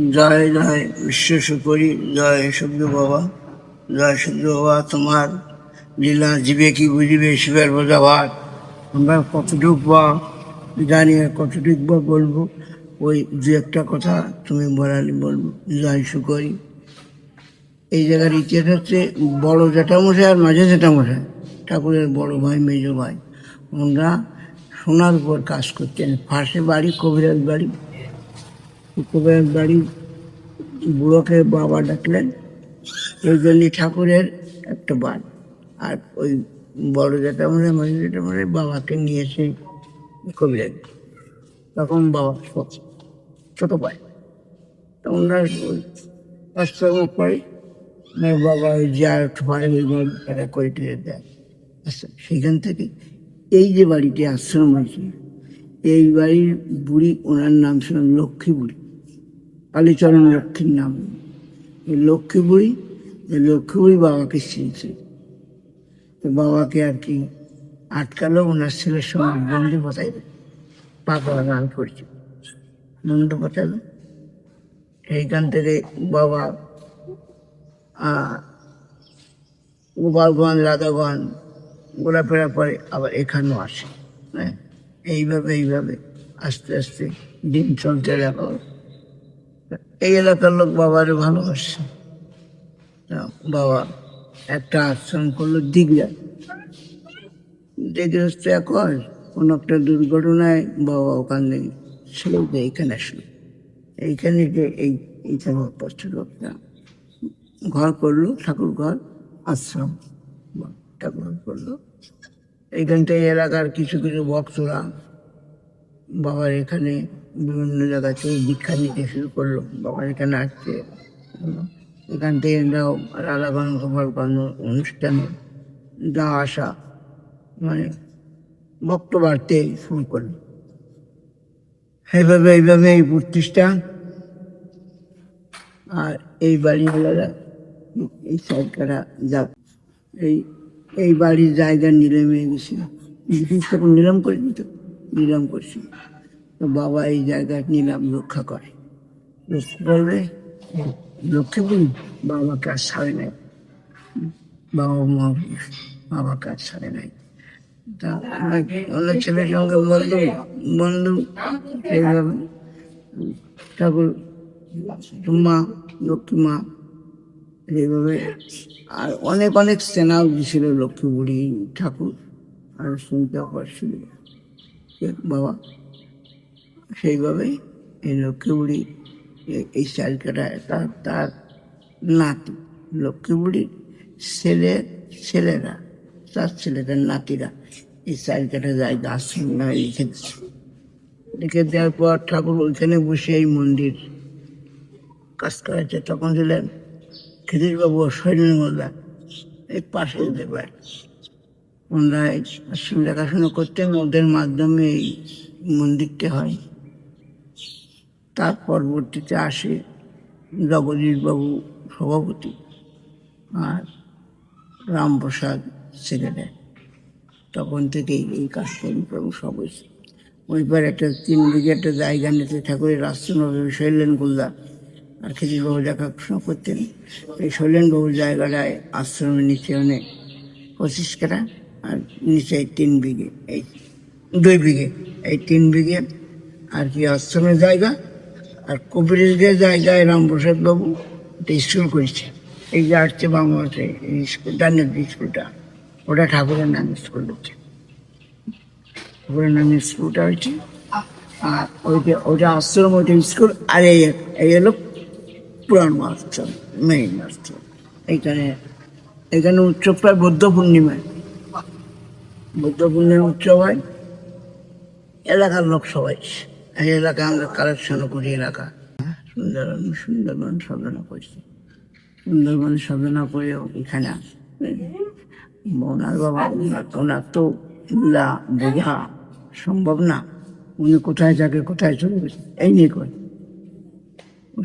জয় জয় বিশ্ব করি জয় সূর্য বাবা, জয় সূর্য বাবা, তোমার লীলা জীবে কি বুঝিবে শিবের বোঝা ভাত আমরা কতটুক বা জানি কতটুক বা বলব, ওই দু একটা কথা তুমি বলালে বলব। জয় সুকরি। এই জায়গার ইতিহাস হচ্ছে বড় জ্যাঠামশাই আর মাঝে জ্যাঠামশাই, ঠাকুরের বড় ভাই, মেজ ভাই। ওনারা সোনার উপর কাজ করতেন। ফার্স্টে বাড়ি, কবিরাজ বাড়ি। কবিরাজ বাড়ি বুড়োকে বাবা ডাকলেন। এই জন্য ঠাকুরের একটা বাড়ি। আর ওই বড় জ্যাঠামশাই মাঝে জ্যাঠামশাই বাবাকে নিয়েছে কবিরাজ তখন বাবা ছোট, ছোটো ভাই তো ওনারা ওই আশ্রম আমার বাবা ওই যার পারে ওই তারা করে টেরে দেয়। আচ্ছা সেখান থেকে এই যে বাড়িটি আশ্রম হয়েছে এই বাড়ির বুড়ি, ওনার নাম ছিল লক্ষ্মী বুড়ি। কালীচরণ লক্ষ্মীর নাম। এই লক্ষ্মী বুড়ি এই লক্ষ্মী বুড়ি বাবাকে চিনছে। তো বাবাকে আর কি আটকালো ওনার ছেলের সঙ্গে বন্ধু বসাইবে পাকা গান করছে। বন্ধু বসালো সেইখান থেকে বাবা গোপালগঞ্জ, রাধাগঞ্জ ঘোরাফেরা করে আবার এখানেও আসে। হ্যাঁ এইভাবে এইভাবে আস্তে আস্তে দিন চলতে দেখো এই এলাকার লোক বাবারে ভালোবাসে। তা বাবা একটা আশ্রম করল দিঘরা হচ্ছে এখন কোনো একটা দুর্ঘটনায় বাবা ওখান দিয়ে এইখানে আসলো। এইখানে যে এই এইখানে একটা ঘর করল, ঠাকুর ঘর, আশ্রম। ঠাকুর করল। এইখানটায় এলাকার কিছু কিছু ভক্তরা বাবার এখানে বিভিন্ন জায়গা থেকে দীক্ষা নিতে শুরু করল। বাবার এখানে আসছে। এখান থেকে এরাও রাধাগঞ্জ গোপালগঞ্জ অনুষ্ঠানে যাওয়া আসা মানে ভক্ত বাড়তে শুরু করল। এইভাবে এইভাবে এই প্রতিষ্ঠা। আর এই বাড়িওয়ালারা, এই সরকারা যা এই এই বাড়ির জায়গা নিলামে গেছিল। নিলাম করে দিত, নিলাম করছিল। বাবা এই জায়গা নিলাম, রক্ষা করে। রক্ষা করলে লক্ষ্মী বলি বাবাকে আর ছাড়ে নাই। বাবা মা, বাবাকে আর ছাড়ে নাই। তা বন্ধু এইভাবে। ঠাকুর মা, লক্ষ্মী মা, এইভাবে। আর অনেক অনেক সেনাও দিয়েছিল লক্ষ্মী বুড়ি ঠাকুর। আর শুনতে পারছিল বাবা সেইভাবেই এই লক্ষ্মী বুড়ি এই চালকাটা তার তার নাতি। লক্ষ্মী বুড়ির ছেলে, ছেলেরা, তার ছেলেদের নাতিরা এই জায়গা আশ্রম নামে লিখে দিচ্ছে। লিখে দেওয়ার পর ঠাকুর ওইখানে বসে এই মন্দির কাজ করেছে তখন ছিলেন খিদিরবাবু শৈলেন মোল্লা এই পাশে যেতে ওনারা আশ্রম দেখাশোনা করতেন। ওদের মাধ্যমে এই মন্দিরটা হয়। তার পরবর্তীতে আসে জগদীশবাবু সভাপতি আর রামপ্রসাদ সেক্রেটারি। তখন থেকেই এই কাজকর্ম সব হয়েছে। ওইবার একটা তিন বিঘে একটা জায়গা নিতে ঠাকুরের হবে শৈলেন গোল্লা আর খিদিরবাবু দেখাশোনা করতেন। এই শৈলেনবাবুর জায়গাটায় আশ্রমের নিচে অনেক পঁচিশ কাটা আর নিচে এই তিন বিঘে, এই দুই বিঘে, এই তিন বিঘে আর কি আশ্রমের জায়গা আর কবিরের যে জায়গায় রামপ্রসাদ বাবু একটা স্কুল করেছে। এই যে আসছে বাংলাতে এই স্কুল জানেন স্কুলটা ওটা ঠাকুরের নাম স্কুল হচ্ছে। ঠাকুরের নামে স্কুলটা হয়েছে। আর ওইটা ওইটা আশ্রম, ওইটা স্কুল আর এই এই হলো পুরাণ আশ্রম মেইন আশ্রম এইখানে এখানে উৎসব প্রায় বৌদ্ধ পূর্ণিমায়। বৌদ্ধ পূর্ণিমা উৎসব হয়। এলাকার লোক সবাই। এই এলাকা আমরা কালেকশন করি এলাকা। সুন্দরবন সুন্দরবন সাধনা করছি সুন্দরবন সাধনা করেও এখানে। ওনার বাবা, ওনার তো বোঝা সম্ভব না। উনি কোথায় থাকে, কোথায় চলে গেছে, এই নিয়ে করে।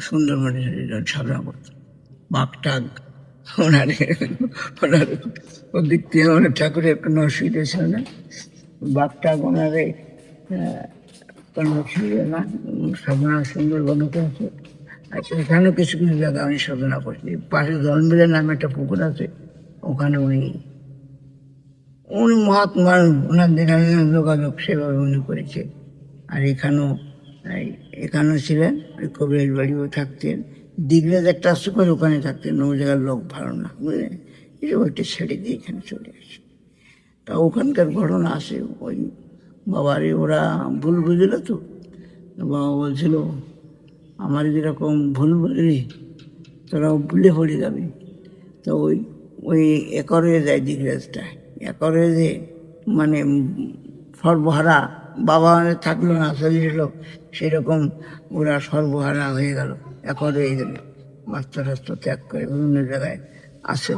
সুন্দরবনে সাধনা করতো। বাঘটাক ওনার ওনার ওদিক থেকে ওনার ঠাকুরের কোনো অসুবিধা ছিল না? বাঘটাক ওনারে না সাধনা সুন্দরবনে করেছে। আর এখানেও কিছু কিছু জায়গা আমি সাধনা করছি। পাশে জন্মিলের নামে একটা পুকুর আছে, ওখানে উনি উনি মহাৎ মানুষ, ওনার যেখানে যোগাযোগ সেভাবে উনি করেছে। আর এখানেও এখানেও ছিলেন, ওই কবিরাজ বাড়িও থাকতেন। দিগরাজ একটা আসতে করে ওখানে থাকতেন। ওই জায়গার লোক ভালো না, বুঝলেন? এসব একটা ছেড়ে দিয়ে এখানে চলে আসে। তা ওখানকার ঘটনা আছে, ওই বাবারে, ওরা ভুল বুঝল তো। বাবা বলছিল, আমার যেরকম ভুল বুঝলি তোরাও ভুলে পড়ে যাবে। তো ওই ওই একরে যায় দিগরাজটা একরে যে মানে সর্বহারা বাবা থাকল না, শরীরের লোক, সেরকম ওরা সর্বহারা হয়ে গেল, একরে হয়ে গেল বাচ্চা টাচ্চা ত্যাগ করে বিভিন্ন জায়গায় আসে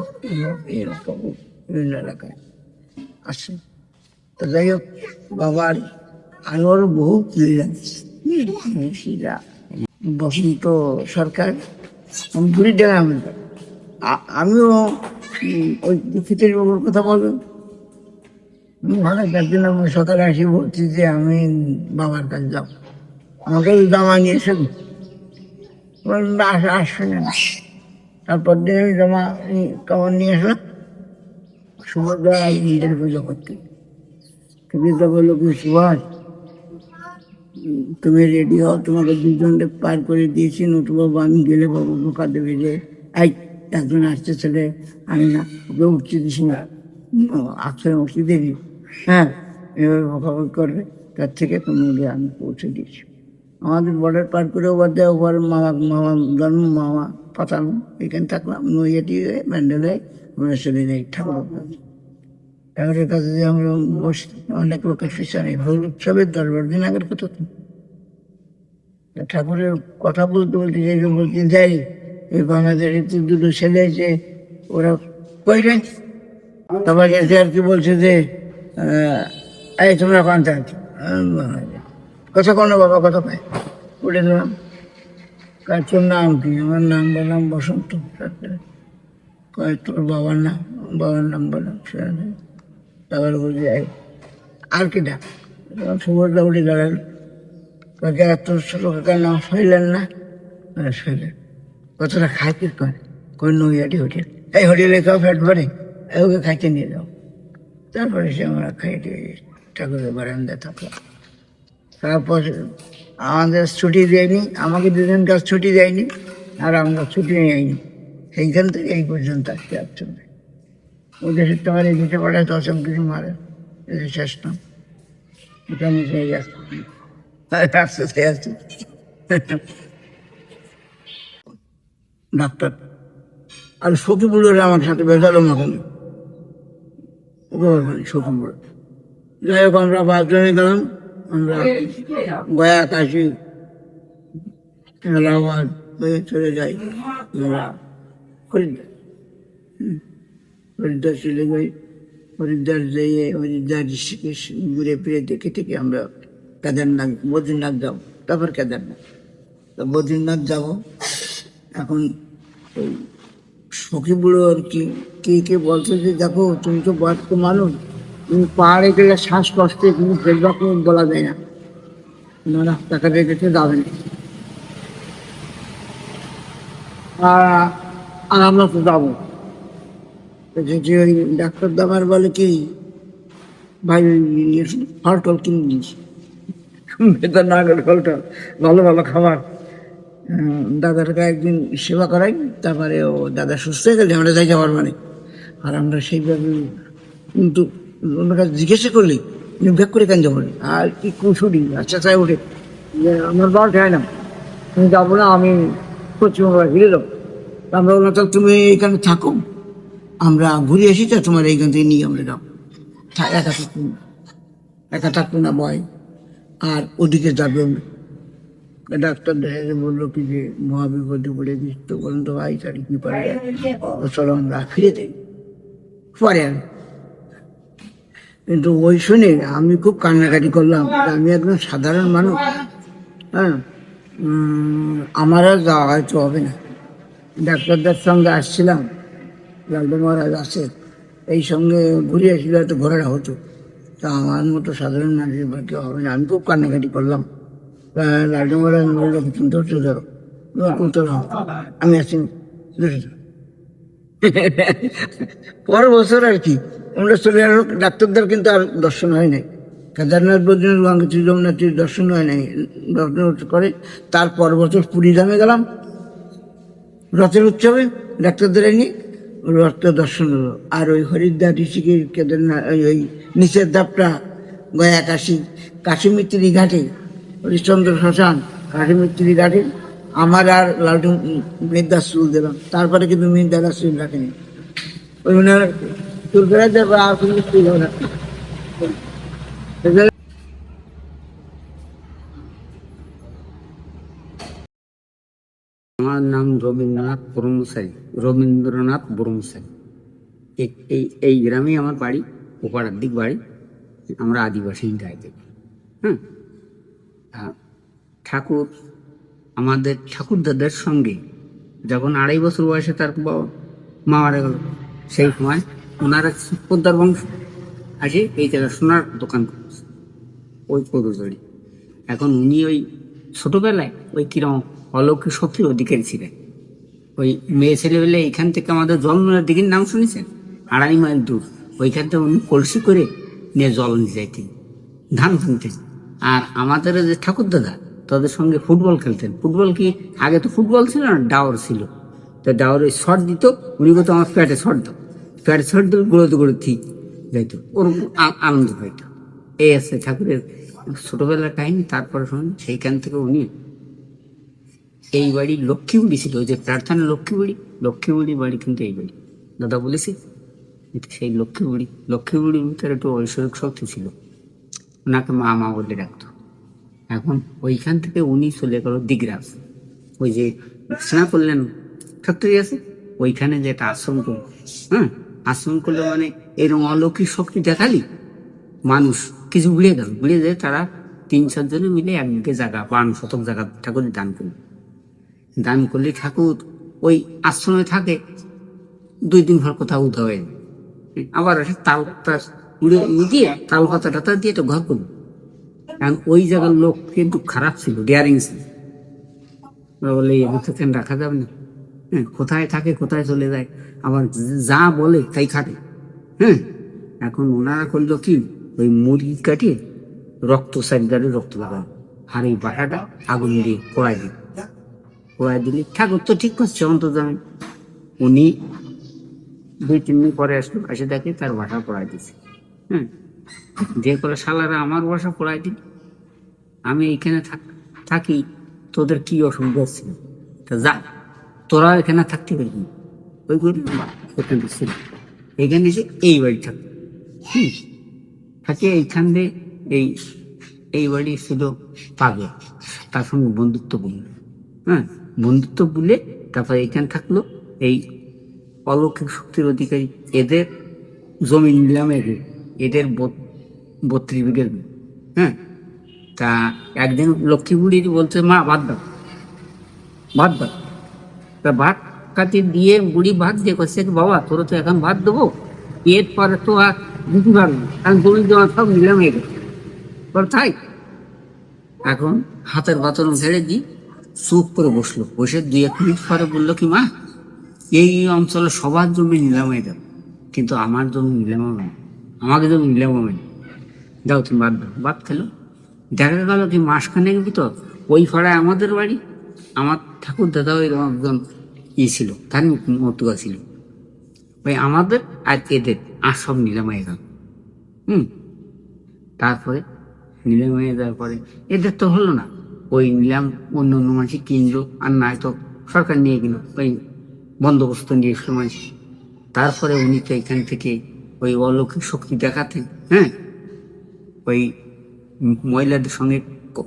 এরকম বিভিন্ন এলাকায় আসে। তো যাই হোক, বাবার আরও বহু ক্লিয়ার বসন্ত সরকার ঘুরি ডেঙ্গা আমি আমিও ওই দীক্ষিতের বাবুর কথা আমি ভালো একদিন আমি সকালে আসি বলছি যে, আমি বাবার কাছে যাব। আমাকে জামা নিয়ে এসে আস- না তারপর দিন আমি জামা কাপড় নিয়ে আসলাম। সুভদ্রা ঈদের পুজো করতে। সুভদ্রা বলল কি সুভাষ উম, তুমি রেডি হও? তোমাকে দুজনকে পার করে দিয়েছি নতুবাবু আমি গেলে বাবু বোকা দেবে যে এই একজন আসছে ছেলে আমি না ওকে উঠতে দিস না। আসলে উঠতে দেবি। হ্যাঁ এবার বকাবকি করবে তার থেকে তুমি আমি পৌঁছে দিয়েছি। আমাদের বর্ডার পার করে ওবার দেয় ওবার মামা মামা জন্ম মামা পাতানো এখানে থাকলাম নইয়াটি হয়ে ব্যান্ডেল হয়ে চলে ঠাকুর ঠাকুরের কাছে যে আমরা বসি, অনেক লোকের পিছনে হল উৎসবের দশ বারো দিন আগের কথা তো। ঠাকুরের কথা বলতে বলতে যে বলতে যাই, এই বাংলাদেশের তো দুটো ছেলে আছে, ওরা কই রে? তারপর এসে আর কি বলছে যে এই তোমরা আমি কথা কোনো বাবা, কথা পাই উঠে দিলাম কয় তোর নাম কি? আমার নাম বললাম বসন্ত তোর বাবার নাম? বাবার নাম বললাম সে তারপর বলছি এই, আর কি ডাক? সুভদ্রা উঠে দাঁড়াল কাকে তোর ছোট কাকার নাম শৈলেন না? হ্যাঁ, শৈলেন কতটা খাইতে কয় কোন নইয়াটি হোটেল? এই হোটেলে খাও ফ্যাট ভরে ওকে খাইতে নিয়ে যাও। তারপরে সে আমরা খাইতে ঠাকুরের বারান্দায় থাকলাম। তারপর আমাদের ছুটি দেয়নি আমাকে দুজন কাজ ছুটি দেয়নি আর আমরা ছুটি নেয়নি সেইখান থেকে এই পর্যন্ত আসতে আসছে ওদের তোমার এই দিতে পারে দশম কিছু মারে। এদের শেষ নাম। এটা আসতে আসতে আসতে ডাক্তার। আর সখীপুরের আমার সাথে বেসালো মাখানি সখীপুর যাই হোক, আমরা পাঁচজনে গেলাম। আমরা গয়া কাশি এলাহাবাদ হয়ে চলে যাই। আমরা হুম। হরিদ্বার চলে হরিদ্বার যেয়ে হরিদ্বার ঋষিকেশ ঘুরে ফিরে দেখে থেকে আমরা কেদারনাথ, বদ্রীনাথ যাব। তারপর কেদারনাথ। তো বদ্রীনাথ যাব। এখন ওই সখীগুলো আর কি, কে কে বলছে যে, দেখো, তুমি তো বয়স্ক মানুষ, তুমি পাহাড়ে গেলে শ্বাসকষ্টে তুমি ফেলবা বলা যায় না। ওনারা টাকা রেখেছে যাবেন আর আর আমরা তো যাব। যে ওই ডাক্তার দাবার বলে কি ভাই ফল টল কিনে বেতন না গেলে ফল টল ভালো ভালো খাবার। উম, দাদারকে একদিন সেবা করাই তারপরে ও দাদা সুস্থ হয়ে গেলে আমরা যাই যাওয়ার মানে আর আমরা সেইভাবে কিন্তু ওনার কাছে জিজ্ঞাসা করলি ব্যাক করে কেন যাব? আর কি কুশুরি আচ্ছা তাই ওঠে আমার বাবা খায় না। তুমি যাব না আমি পশ্চিমবঙ্গ ফিরে যাব। আমরা বললাম তুমি এখানে থাকো। আমরা ঘুরে আসি তো তোমার এইখান থেকে নিয়ে আমরা যাব। একা থাকব না। একা থাকতো না ভয় আর ওদিকে যাবে ডাক্তার দেখে বলল, কি যে মহাবিপদে পড়ে দিস তো? তো ভাই তারি কি পারে চলো, আমরা ফিরে দেই পরে আর কিন্তু ওই শুনে আমি খুব কান্নাকাটি করলাম আমি একজন সাধারণ মানুষ হ্যাঁ? আমার আর যাওয়া হয়তো হবে না। ডাক্তারদের সঙ্গে আসছিলাম। লালদা মহারাজ আছে এই সঙ্গে ঘুরে আসলে হয়তো ঘোরাটা হতো। তা আমার মতো সাধারণ মানুষের বাকি হবে না। আমি খুব কান্নাকাটি করলাম। লালদা মহারাজ বলল তুমি ধরছো ধরো আমি আছি পর বছর আর কি। আমরা চলে গেল ডাক্তারদের কিন্তু আর দর্শন হয় নাই। কেদারনাথ, বদ্রীনাথ গঙ্গোত্রী যমুনাথীর দর্শন হয় নাই। দর্শন করে তার পর বছর পুরী ধামে গেলাম। রথের উৎসবে ডাক্তারদের নিয়ে রথ দর্শন হলো। আর ওই হরিদ্বার ঋষিকের কেদারনাথ, ওই নিচের ধাপটা গয়া কাশি কাশীমিত্রি ঘাটে, হরিশ্চন্দ্র শ্মশান কাশীমিত্রি ঘাটে, আমার আর লালটু মেঘদাস চুল দিলাম। তারপরে কিন্তু মেঘদাস চুল রাখেনি। ওই মানে চুল ফেরা যাবে আর কোনো চুল হবে না। আমার নাম রবীন্দ্রনাথ বরমসাই রবীন্দ্রনাথ বরমসাই এই এই গ্রামেই আমার বাড়ি ওপাড়ার দিক বাড়ি, আমরা আদিবাসী দেব হ্যাঁ ঠাকুর, আমাদের ঠাকুর দাদার সঙ্গে যখন আড়াই বছর বয়সে তার বাবা মা মারা গেল, সেই সময় ওনারা পোদ্দার বংশ আসে এই জায়গায় সোনার দোকান করেছে, ওই পদজড়ি এখন উনি ওই ছোটবেলায় ওই কিরম অলৌকিক শক্তির অধিকারী ছিলেন। ওই মেয়ে ছেলেবেলে এখান থেকে আমাদের জন্মের দিঘির নাম শুনেছেন? আড়াই মাইল দূর। ওইখান থেকে উনি কলসি করে নিয়ে জল নিয়ে যাইতেন, ধান ভাঙতেন। আর আমাদের যে ঠাকুর দাদা, তাদের সঙ্গে ফুটবল খেলতেন। ফুটবল কি আগে তো ফুটবল ছিল না ডাওর ছিল। তো ডাওরে শট দিত, উনি বলতো, আমার প্যাটে শট দাও। প্যাটে শট দিল গুঁড়োতে গুঁড়ো ঠিক যাইতো। আ- আনন্দ পাইতো এই আছে ঠাকুরের ছোটবেলার কাহিনী, তারপরে শুনুন সেইখান থেকে উনি এই বাড়ি লক্ষ্মীবুড়ি ছিল, ওই যে প্রার্থনা লক্ষ্মীবুড়ি লক্ষ্মীবুড়ি বাড়ি কিন্তু এই বাড়ি। দাদা বলেছি সেই লক্ষ্মীবুড়ি লক্ষ্মীবুড়ির ভিতরে একটু ঐশ্বরিক শক্তি ছিল। ওনাকে মা মা বলে ডাকতো। এখন ওইখান থেকে উনি চলে গেল দিগরাজ। ওই যে স্নান করলেন ফ্যাক্টরি আছে, ওইখানে যে একটা আশ্রম করল হ্যাঁ? আশ্রম করলে মানে এরকম অলৌকিক শক্তি দেখালি মানুষ। কিছু উড়ে গেল উড়ে যায় তারা তিন চারজনে মিলে এক জায়গা বান শতক জায়গা ঠাকুরের দান করল দান করলে ঠাকুর ওই আশ্রমে থাকে, দুই দিন পর কোথাও যায়। আবার তাল উড়ে দিয়ে তাল পাতা টাতা দিয়ে তো ঘর করল কারণ ওই জায়গার লোক কিন্তু খারাপ ছিল ডিয়ারিং ছিল। বলে কেন রাখা যাবে না? হ্যাঁ কোথায় থাকে, কোথায় চলে যায়, আবার যা বলে তাই খাটে। হ্যাঁ এখন ওনারা করল কি? ওই মুরগি কাটিয়ে রক্ত সাইডারে রক্ত লাগানো আর এই বাসাটা আগুন দিয়ে পোড়াই দিল পোড়াই দিলে ঠাকুর তো ঠিক করছে অন্তর্জামে উনি দুই, তিন দিন পরে আসলো এসে দেখে তার বাসা পড়াই দিছে। হ্যাঁ দিয়ে করে শালারা, আমার বাসা পড়াই দিল আমি এইখানে থাক- তোদের কি অসুবিধা ছিল তা যা তোরা এখানে থাকতে পারবি। ওই করি এখানে এসে এই বাড়ি থাক হুম। থাকে এইখান দিয়ে এই এই বাড়ি ছিল পাগে তার সঙ্গে বন্ধুত্ব বলল হ্যাঁ বন্ধুত্ব বলে তারপরে এইখানে থাকল এই অলৌকিক শক্তির অধিকারী। এদের জমি নিলাম এদের এদের বত- বত্রিশ বিঘে জমি। হ্যাঁ তা একদিন লক্ষ্মী বুড়ি বলছে, মা, ভাত দাও ভাত দাও। তা ভাত কাটি দিয়ে বুড়ি ভাত দিয়ে করছে বাবা, তোর তো এখন ভাত দেবো? এরপরে তো আর দিতে পারব কারণ জমি জমা সব নিলাম বল, তাই? এখন হাতের বাতন ছেড়ে দিই চুপ করে বসল। বসে দুই এক মিনিট পরে বলল, কি মা, এই অঞ্চলে সবার জমি নিলাম হয়ে যাবে কিন্তু আমার জমি নিলাম হবে আমাকে জমি নিলাম হবে যাও তুমি বাদ দাও। বাদ খেলো। দেখা গেল কি মাসখানেক ভিতর ওই পাড়ায় আমাদের বাড়ি। আমার ঠাকুর দাদা ওই একজন ই ছিল তার মতুয়া ছিল। আমাদের আর এদের আর সব নিলাম গেল। হুম? তারপরে নিলাম হয়ে যাওয়ার পরে এদের তো হলো না। ওই নিলাম অন্য অন্য মানুষ কিনলো, আর নাই তো সরকার নিয়ে গেল, ওই বন্দোবস্ত নিয়ে এসলো মানুষ তারপরে উনি তো এখান থেকে ওই অলৌকিক শক্তি দেখাতেন হ্যাঁ? ওই মহিলাদের সঙ্গে ক-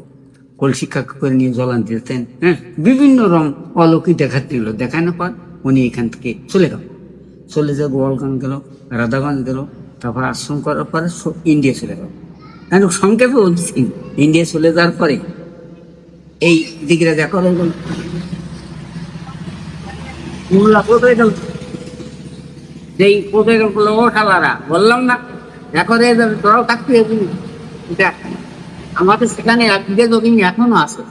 কলসি করে নিয়ে জলান দিতেন হ্যাঁ? বিভিন্ন রং অলৌকিক দেখাচ্ছিল দেখানোর পর উনি এখান থেকে চলে গেল। চলে যায় গোয়ালগঞ্জ গেল রাধাগঞ্জ গেল তারপর আশ্রম করার পরে ইন্ডিয়া চলে গেল। আমি সংক্ষেপে বলছি ইন্ডিয়া চলে যাওয়ার পরে এই দিকরা গেল কোথায় গেল? যেই কোথায় গেল বলল, ও শালারা বললাম না এখন এই যে তোরাও থাকতে দেখ আমাদের সেখানে এক বিঘে জমি এখনও আছে।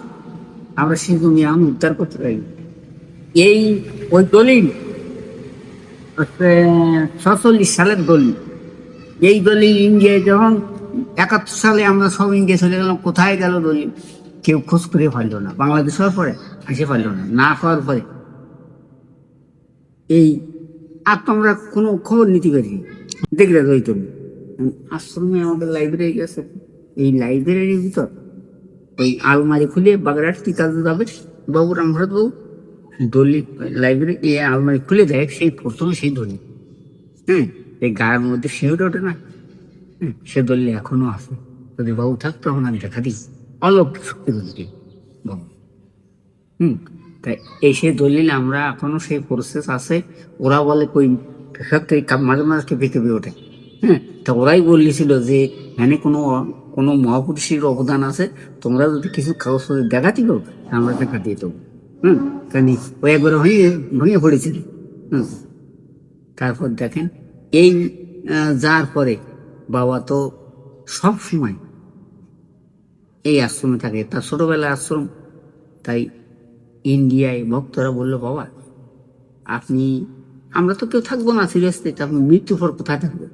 আমরা সেই জমি আমি উদ্ধার করতে পারি। এই ওই দলিল ছচল্লিশ সালের দলিল এই দলিল ইন্ডিয়ায় যখন একাত্তর সালে আমরা সব ইন্ডিয়া চলে গেলাম, কোথায় গেল দলিল কেউ খোঁজ করে পারল না। বাংলাদেশ হওয়ার পরে আসে পারল না না হওয়ার পরে। এই আর তো আমরা কোনো খবর নিতে পারি দেখলে ওই তুমি আশ্রমে আমাদের লাইব্রেরি গেছে এই লাইব্রেরির ভিতর ওই আলমারি খুলে বাগড়াট তিতাতে যাবে? বাবু রামভরত বাবু দলিল লাইব্রেরি আলমারি খুলে দেয় সেই প্রথমে সেই দলিল। হ্যাঁ এই গায়ের মধ্যে শিউরে ওঠে না? হ্যাঁ, সে দলিল এখনও আছে। যদি বাবু থাকতো তখন আমি দেখা দিই। অলৌকিক শক্তি দলিল বাবু হুম তাই এই সেই দলিল আমরা এখনও সেই প্রসেস আছে। ওরা বলে কই সত্যি মাঝে মাঝে কেঁপে কেঁপে ওঠে। হ্যাঁ তা ওরাই বললেছিল যে এখানে কোনো কোনো মহাপুরুষের অবদান আছে। তোমরা যদি কিছু কাগজ দেখাতে পারো আমরা দেখা দিয়ে দেবো। হুম ও একবার ভেঙে ভেঙে পড়েছিল হুম, তারপর দেখেন, এই যার পরে বাবা তো সব সময় এই আশ্রমে থাকে। তার ছোটবেলায় আশ্রম, তাই ইন্ডিয়ায় ভক্তরা বলল, বাবা, আপনি, আমরা তো কেউ থাকব না, সিরিয়াসলি আপনি মৃত্যু পর কোথায় থাকবে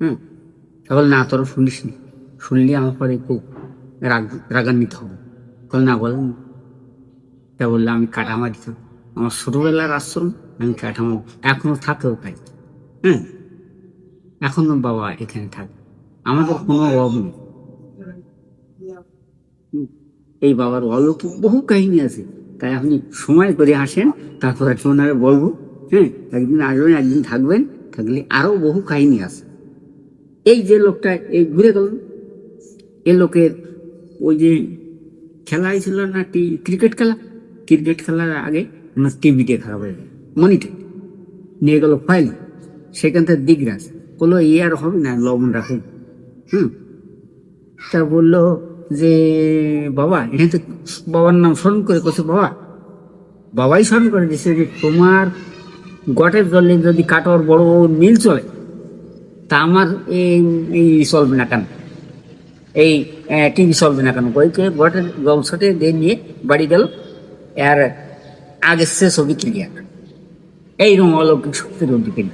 হুম তাহলে না, তোরা শুনিস নি শুনলে আমার পরে খুব রাগ, রাগান্বিত হবে। না, বলেন তা বললে, আমি কাঠামা দিতাম আমার ছোটবেলার আশ্রম, আমি কাঠামো এখনও থাকেও পাই। হ্যাঁ? এখনও বাবা এখানে থাকে। আমাদের কোনো অভাব নেই। এই বাবার অলৌকিক বহু কাহিনী আছে। তাই আপনি সময় করে আসেন, তারপর একটু ওনারা বলব। হ্যাঁ? একদিন আসবেন, একদিন থাকবেন। থাকলে আরও বহু কাহিনী আছে। এই যে লোকটা এই ঘুরে গেল। এ লোকের ওই যে খেলাই ছিল না ক্রিকেট খেলা? ক্রিকেট খেলার আগে ওনার টিভিটা খারাপ হয়ে গেল মনিটর নিয়ে গেল ফাইল সেখান থেকে দিগরাজ বলল, এই আর হবে না, লবণ রাখুন। হুম, তা বলল যে, বাবা, এখানে তো বাবার নাম স্মরণ করে করছে বাবা, বাবাই স্মরণ করে দিচ্ছে যে তোমার গটের জলে যদি কাটোয়ার বড় মিল চলে, তা আমার এই চলবে না কেন? এই টিভি চলবে না কেন? বইকে গটের জলসটে দিয়ে নিয়ে বাড়ি গেল। আর আগে শেষ হবে ক্রিয়াটা এইরকম অলৌকিক শক্তির অধিকারী।